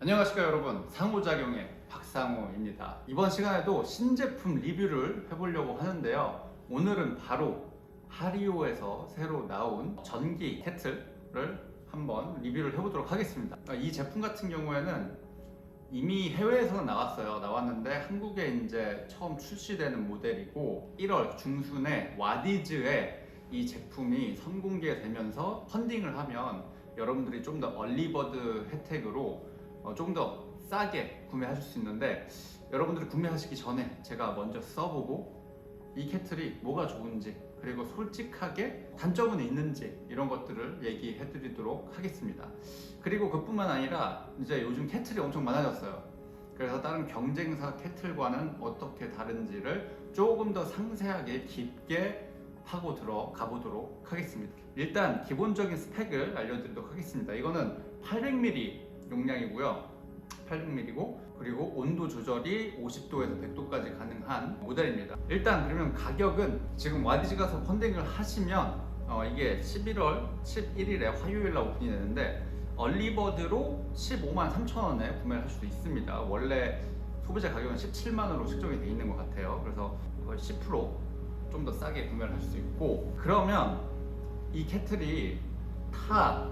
안녕하십니까 여러분. 상호작용의 박상호입니다. 이번 시간에도 신제품 리뷰를 해보려고 하는데요. 오늘은 바로 하리오에서 새로 나온 전기 케틀을 한번 리뷰를 해보도록 하겠습니다. 이 제품 같은 경우에는 이미 해외에서는 나왔어요. 나왔는데 한국에 이제 처음 출시되는 모델이고 1월 중순에 와디즈에 이 제품이 선공개되면서 펀딩을 하면 여러분들이 좀 더 얼리버드 혜택으로 어, 조금 더 싸게 구매하실 수 있는데 여러분들이 구매하시기 전에 제가 먼저 써보고 이 캐틀이 뭐가 좋은지 그리고 솔직하게 단점은 있는지 이런 것들을 얘기해 드리도록 하겠습니다. 그리고 그뿐만 아니라 이제 요즘 캐틀이 엄청 많아졌어요. 그래서 다른 경쟁사 캐틀과는 어떻게 다른지를 조금 더 상세하게 깊게 하고 들어가 보도록 하겠습니다. 일단 기본적인 스펙을 알려드리도록 하겠습니다. 이거는 800ml 용량이고요. 800ml고 그리고 온도 조절이 50도에서 100도까지 가능한 모델입니다. 일단 그러면 가격은 지금 와디즈 가서 펀딩을 하시면 어, 이게 11월 11일에 화요일 날 오픈이 되는데 얼리버드로 15만 3천 원에 구매를 할 수도 있습니다. 원래 소비자 가격은 17만 원으로 책정이 돼 있는 것 같아요. 그래서 거의 10%좀 더 싸게 구매를 할 수 있고 그러면 이 캐틀이 타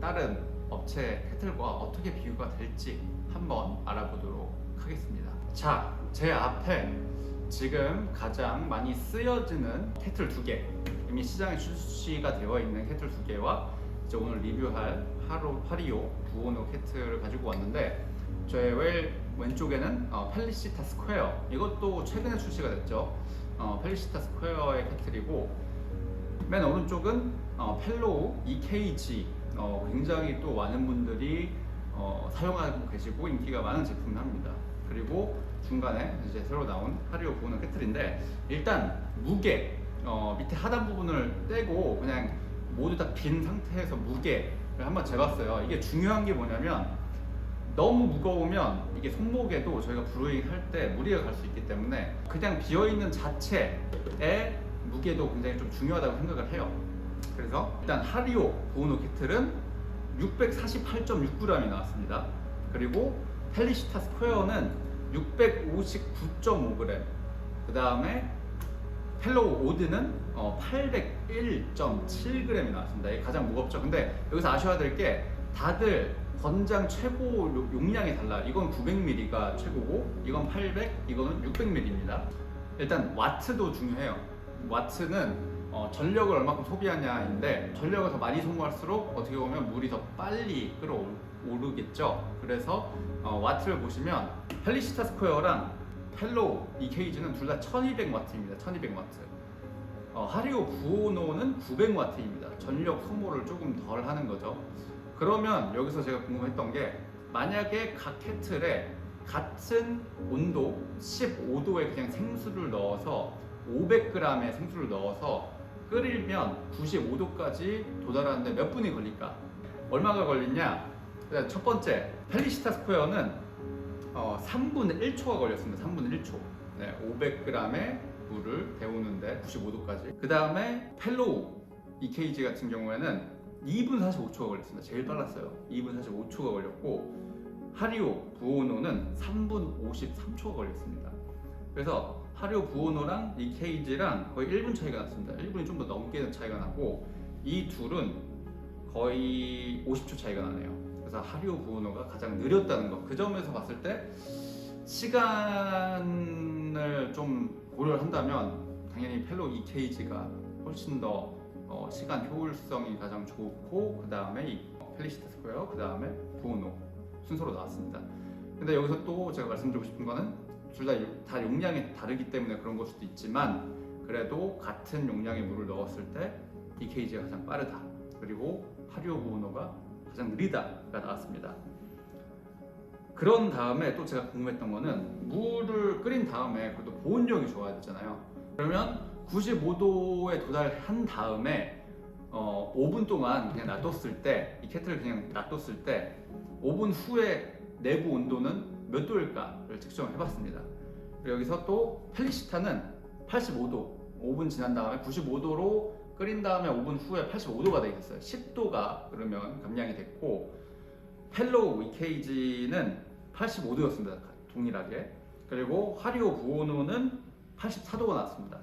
다른 업체 캐틀과 어떻게 비교가 될지 한번 알아보도록 하겠습니다. 자, 제 앞에 지금 가장 많이 쓰여지는 캐틀 두 개, 이미 시장에 출시가 되어 있는 캐틀 두 개와 이제 오늘 리뷰할 하로, 하리오 부오노 캐틀을 가지고 왔는데 저의 왼, 왼쪽에는 어, 펠리시타 스퀘어 이것도 최근에 출시가 됐죠. 어, 펠리시타 스퀘어의 캐틀이고 맨 오른쪽은 어, 펠로우 EKG 어, 굉장히 또 많은 분들이 어, 사용하고 계시고 인기가 많은 제품입니다. 그리고 중간에 이제 새로 나온 하리오 부오노 캐틀인데 일단 무게 어, 밑에 하단 부분을 떼고 그냥 모두 다 빈 상태에서 무게를 한번 재봤어요. 이게 중요한 게 뭐냐면 너무 무거우면 이게 손목에도 저희가 브루잉 할 때 무리가 갈 수 있기 때문에 그냥 비어 있는 자체의 무게도 굉장히 좀 중요하다고 생각을 해요. 그래서 일단 하리오 부오노 캐틀은 648.6g이 나왔습니다. 그리고 펠리시타 스퀘어는 659.5g. 그 다음에 펠로우 오드는 어, 801.7g이 나왔습니다. 이게 가장 무겁죠. 근데 여기서 아셔야 될 게 다들 권장 최고 요- 용량이 달라. 이건 900ml가 최고고, 이건 800, 이거는 600ml입니다. 일단 와트도 중요해요. 와트는 어, 전력을 얼마큼 소비하냐인데 전력을 더 많이 소모할수록 어떻게 보면 물이 더 빨리 끓어오르겠죠. 그래서 어, 와트를 보시면 펠리시타 스퀘어랑 펠로우 EKG는 둘 다 1200와트입니다. 1200와트. 어, 하리오 부오노는 900와트입니다. 전력 소모를 조금 덜 하는 거죠. 그러면 여기서 제가 궁금했던 게 만약에 각 캐틀에 같은 온도 15도에 그냥 생수를 넣어서 500g의 생수를 넣어서 끓이면 95도까지 도달하는데 몇 분이 걸릴까? 얼마가 걸리냐? 첫 번째 펠리시타 스퀘어는 어, 3분의 1초가 걸렸습니다. 3분의 1초. 네, 500g의 물을 데우는데 95도까지. 그 다음에 펠로우 EKG 같은 경우에는 2분 45초가 걸렸습니다. 제일 빨랐어요. 2분 45초가 걸렸고 하리오 부오노는 3분 53초가 걸렸습니다. 그래서 하리오 부오노랑 EKG랑 거의 1분 차이가 났습니다. 1분이 좀 더 넘게 차이가 나고 이 둘은 거의 50초 차이가 나네요. 그래서 하리오 부오노가 가장 느렸다는 거. 그 점에서 봤을 때 시간을 좀 고려를 한다면 당연히 펠로 EKG가 훨씬 더 어, 시간 효율성이 가장 좋고 그 다음에 이 펠리시타 스퀘어 그 다음에 부오노 순서로 나왔습니다. 근데 여기서 또 제가 말씀드리고 싶은 거는 둘다다 용량이 다르기 때문에 그런 걸 수도 있지만 그래도 같은 용량의 물을 넣었을 때 EKG가 가장 빠르다. 그리고 하리오 부오노가 가장 느리다가 나왔습니다. 그런 다음에 또 제가 궁금했던 거는 물을 끓인 다음에 그래도 보온력이 좋아야 되잖아요. 그러면 95도에 도달한 다음에 어, 5분 동안 그냥 놔뒀을 때 이 케틀을 그냥 놔뒀을 때 5분 후에 내부 온도는 몇 도일까를 측정을 해봤습니다. 그리고 여기서 또 펠리시타는 85도 5분 지난 다음에 95도로 끓인 다음에 5분 후에 85도가 돼 있었어요. 10도가 그러면 감량이 됐고 펠로우 EKG는 85도였습니다. 동일하게. 그리고 하리오 부오노는 84도가 나왔습니다.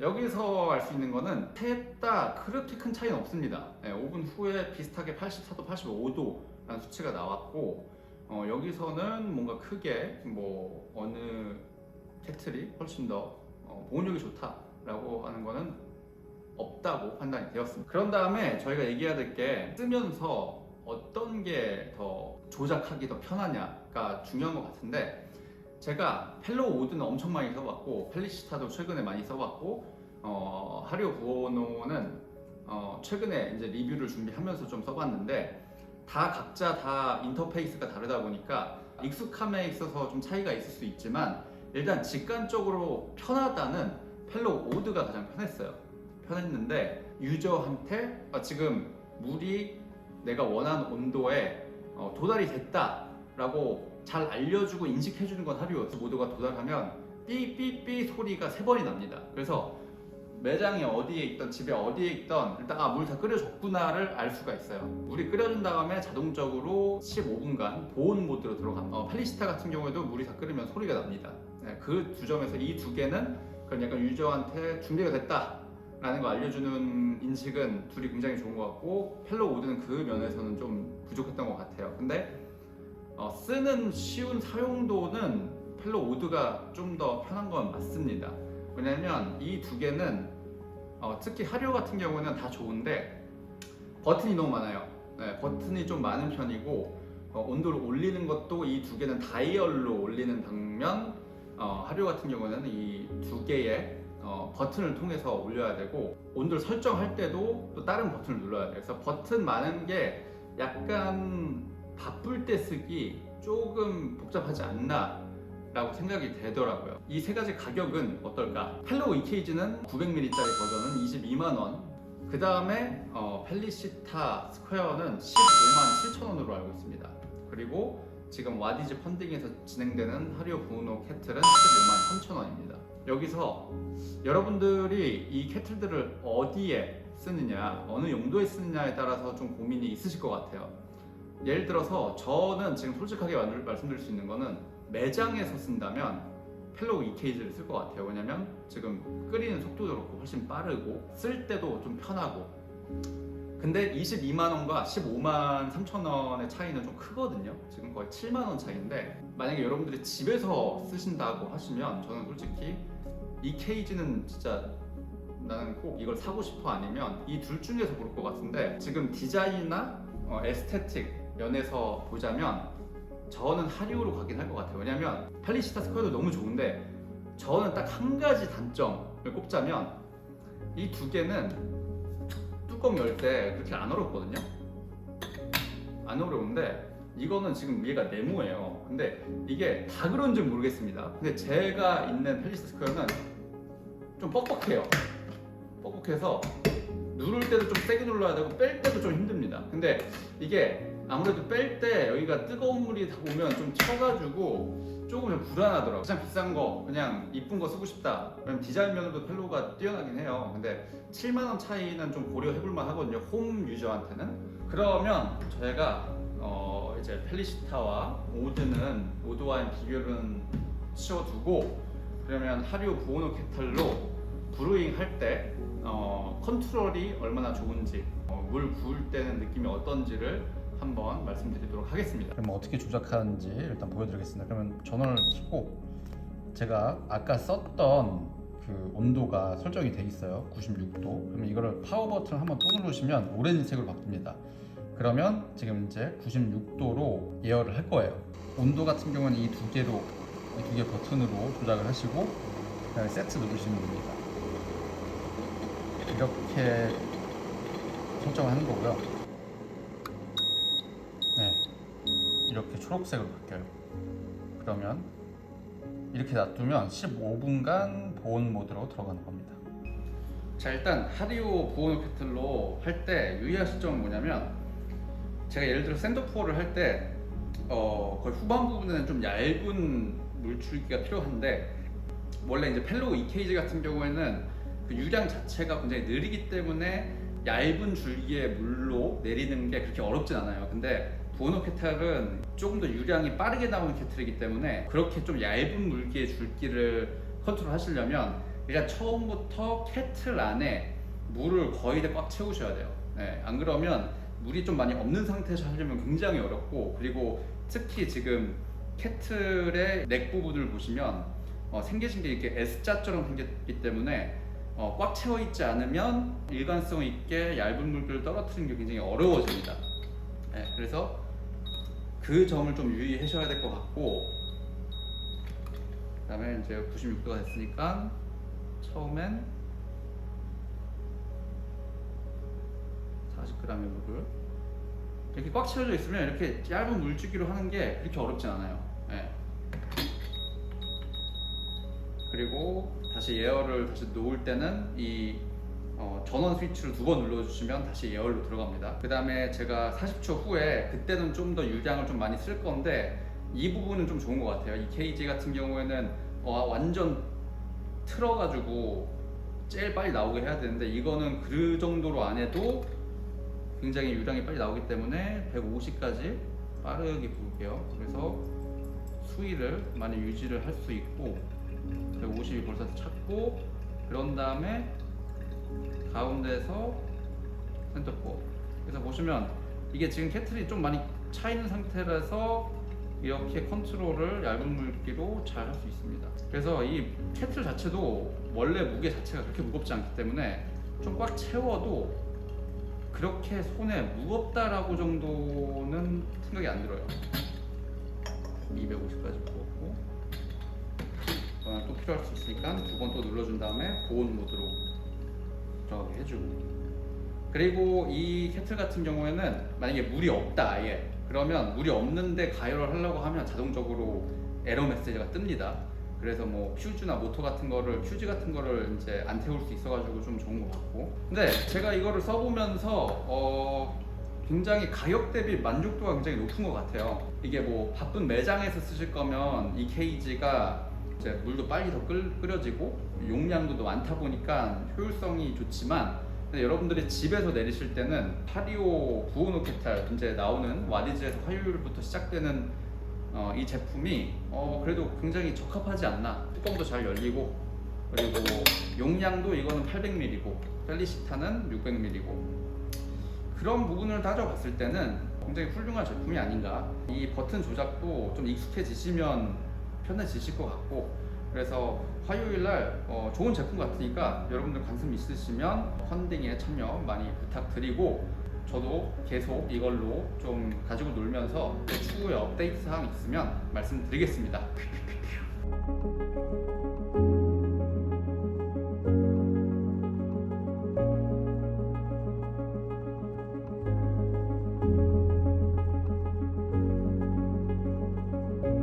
여기서 알 수 있는 거는 셋다 그렇게 큰 차이는 없습니다. 네, 5분 후에 비슷하게 84도, 85도라는 수치가 나왔고 어, 여기서는 뭔가 크게 뭐 어느 캐틀이 훨씬 더 어, 보온력이 좋다라고 하는 거는 없다고 판단이 되었습니다. 그런 다음에 저희가 얘기해야 될 게 쓰면서 어떤 게 더 조작하기 더 편하냐가 중요한 것 같은데 제가 펠로우 오드는 엄청 많이 써봤고 펠리시타도 최근에 많이 써봤고 어, 하리오 부오노는 어, 최근에 이제 리뷰를 준비하면서 좀 써봤는데 다 각자 다 인터페이스가 다르다 보니까 익숙함에 있어서 좀 차이가 있을 수 있지만 일단 직관적으로 편하다는 펠로우 오드가 가장 편했어요. 편했는데 유저한테 아, 지금 물이 내가 원하는 온도에 어, 도달이 됐다라고 잘 알려주고 인식해주는 건 하리오 모드가 도달하면 삐삐삐 소리가 세 번이 납니다. 그래서 매장에 어디에 있던 집에 어디에 있던 일단 아 물 다 끓여줬구나를 알 수가 있어요. 물이 끓여준 다음에 자동적으로 15분간 보온 모드로 들어갑니다. 어, 팔리시타 같은 경우에도 물이 다 끓으면 소리가 납니다. 그두 점에서 이 두 개는 그런 약간 유저한테 준비가 됐다 라는 거 알려주는 인식은 둘이 굉장히 좋은 것 같고 펠로 오드는 그 면에서는 좀 부족했던 것 같아요. 근데 어, 쓰는 쉬운 사용도는 펠로 오드가 좀 더 편한 건 맞습니다. 왜냐면 이 두 개는 어, 특히 하료 같은 경우는 다 좋은데 버튼이 너무 많아요. 네, 버튼이 좀 많은 편이고 어, 온도를 올리는 것도 이 두 개는 다이얼로 올리는 반면 어, 하료 같은 경우는 이 두 개의 어, 버튼을 통해서 올려야 되고 온도를 설정할 때도 또 다른 버튼을 눌러야 돼요. 그래서 버튼 많은 게 약간 바쁠 때 쓰기 조금 복잡하지 않나 라고 생각이 되더라고요. 이 세 가지 가격은 어떨까? 헬로우 EKG는 900ml짜리 버전은 22만원. 그 다음에 어, 펠리시타 스퀘어는 15만 7천 원으로 알고 있습니다. 그리고 지금 와디즈 펀딩에서 진행되는 하리오 부노 캐틀은 15만 3천 원입니다. 여기서 여러분들이 이 캐틀들을 어디에 쓰느냐, 어느 용도에 쓰느냐에 따라서 좀 고민이 있으실 것 같아요. 예를 들어서 저는 지금 솔직하게 말- 말씀드릴 수 있는 거는 매장에서 쓴다면 펠로우 EKG를 쓸 것 같아요. 왜냐면 지금 끓이는 속도도 그렇고 훨씬 빠르고 쓸 때도 좀 편하고. 근데 22만 원과 15만 3천 원의 차이는 좀 크거든요. 지금 거의 7만 원 차이인데 만약에 여러분들이 집에서 쓰신다고 하시면 저는 솔직히 EKG는 진짜 나는 꼭 이걸 사고 싶어 아니면 이 둘 중에서 고를 것 같은데 지금 디자인이나 어, 에스테틱 면에서 보자면 저는 하리오로 가긴 할 것 같아요. 왜냐면 팔리시타 스퀘어도 너무 좋은데 저는 딱 한 가지 단점을 꼽자면 이 두 개는 뚜껑 열 때 그렇게 안 어렵거든요. 안 어려운데 이거는 지금 얘가 네모예요. 근데 이게 다 그런지 모르겠습니다. 근데 제가 있는 펠리시타 스퀘어는 좀 뻑뻑해요. 뻑뻑해서 누를 때도 좀 세게 눌러야 되고 뺄 때도 좀 힘듭니다. 근데 이게 아무래도 뺄 때 여기가 뜨거운 물이 다 오면 좀 튀어가지고 조금 좀 불안하더라고요. 가장 비싼 거 그냥 이쁜 거 쓰고 싶다. 그럼 디자인 면으로도 펠로가 뛰어나긴 해요. 근데 7만 원 차이는 좀 고려해볼 만하거든요. 홈 유저한테는. 그러면 저희가 어 이제 펠리시타와 오드는 오드와의 비교는 치워두고 그러면 하리오 부오노 캐틀로 브루잉 할때 어, 컨트롤이 얼마나 좋은지 어, 물 부을 때는 느낌이 어떤지를 한번 말씀드리도록 하겠습니다. 그럼 어떻게 조작하는지 일단 보여드리겠습니다. 그러면 전원을 켜고 제가 아까 썼던 그 온도가 설정이 돼 있어요. 96도. 그러면 이거를 파워 버튼을 한번 또 누르시면 오렌지색으로 바뀝니다. 그러면 지금 이제 96도로 예열을 할 거예요. 온도 같은 경우는 이 두 개로 이 두 개 버튼으로 조작을 하시고 그다음에 세트 누르시면 됩니다. 이렇게 설정을 하는 거고요. 네, 이렇게 초록색으로 바뀌어요. 그러면 이렇게 놔두면 15분간 보온 모드로 들어가는 겁니다. 자 일단 하리오 부오노 캐틀로 할 때 유의하실 점은 뭐냐면 제가 예를 들어 샌드포를 할때 어, 거의 후반 부분에는 좀 얇은 물줄기가 필요한데 원래 이제 펠로우 EKG 같은 경우에는 그 유량 자체가 굉장히 느리기 때문에 얇은 줄기의 물로 내리는 게 그렇게 어렵진 않아요. 근데 부오노 캐틀은 조금 더 유량이 빠르게 나오는 캐틀이기 때문에 그렇게 좀 얇은 물기의 줄기를 컨트롤 하시려면 일단 처음부터 캐틀 안에 물을 거의 다 꽉 채우셔야 돼요. 네, 안 그러면 물이 좀 많이 없는 상태에서 하려면 굉장히 어렵고 그리고 특히 지금 캐틀의 넥 부분을 보시면 어, 생기신 게 이렇게 S자처럼 생겼기 때문에 어, 꽉 채워 있지 않으면 일관성 있게 얇은 물기를 떨어뜨리는 게 굉장히 어려워집니다. 네, 그래서 그 점을 좀 유의하셔야 될 것 같고 그다음에 이제 96도가 됐으니까 처음엔 40g의 물을 이렇게 꽉 채워져 있으면 이렇게 얇은 물주기로 하는 게 그렇게 어렵진 않아요. 그리고 다시 예열을 다시 놓을 때는 이 어, 전원 스위치를 두 번 눌러주시면 다시 예열로 들어갑니다. 그 다음에 제가 40초 후에 그때는 좀 더 유량을 좀 많이 쓸 건데 이 부분은 좀 좋은 것 같아요. 이 케이지 같은 경우에는 어, 완전 틀어가지고 제일 빨리 나오게 해야 되는데 이거는 그 정도로 안 해도 굉장히 유량이 빨리 나오기 때문에 150까지 빠르게 부을게요. 그래서 수위를 많이 유지를 할 수 있고 150이 벌써 찾고 그런 다음에 가운데서 센터포. 그래서 보시면 이게 지금 캐틀이 좀 많이 차 있는 상태라서 이렇게 컨트롤을 얇은 물기로 잘 할 수 있습니다. 그래서 이 캐틀 자체도 원래 무게 자체가 그렇게 무겁지 않기 때문에 좀 꽉 채워도 그렇게 손에 무겁다라고 정도는 생각이 안 들어요. 250까지 부었고 그다음에 또 필요할 수 있으니까 두 번 또 눌러준 다음에 보온 모드로 들어가게 해주고. 그리고 이 캐틀 같은 경우에는 만약에 물이 없다 아예. 그러면 물이 없는데 가열을 하려고 하면 자동적으로 에러 메시지가 뜹니다. 그래서 뭐 퓨즈나 모터 같은 거를 퓨즈 같은 거를 이제 안 태울 수 있어가지고 좀 좋은 것 같고. 근데 제가 이거를 써보면서 어 굉장히 가격 대비 만족도가 굉장히 높은 것 같아요. 이게 뭐 바쁜 매장에서 쓰실 거면 이 케이지가 이제 물도 빨리 더 끓, 끓여지고 용량도 더 많다 보니까 효율성이 좋지만 근데 여러분들이 집에서 내리실 때는 파리오 부오노 캐탈 이제 나오는 와디즈에서 화요일부터 시작되는 어, 이 제품이 어, 그래도 굉장히 적합하지 않나. 뚜껑도 잘 열리고 그리고 용량도 이거는 800ml고 펠리시타는 600ml고 그런 부분을 따져봤을 때는 굉장히 훌륭한 제품이 아닌가. 이 버튼 조작도 좀 익숙해지시면 편해지실 것 같고 그래서 화요일 날 어, 좋은 제품 같으니까 여러분들 관심 있으시면 펀딩에 참여 많이 부탁드리고 저도 계속 이걸로 좀 가지고 놀면서 또 추후에 업데이트 사항 있으면 말씀드리겠습니다.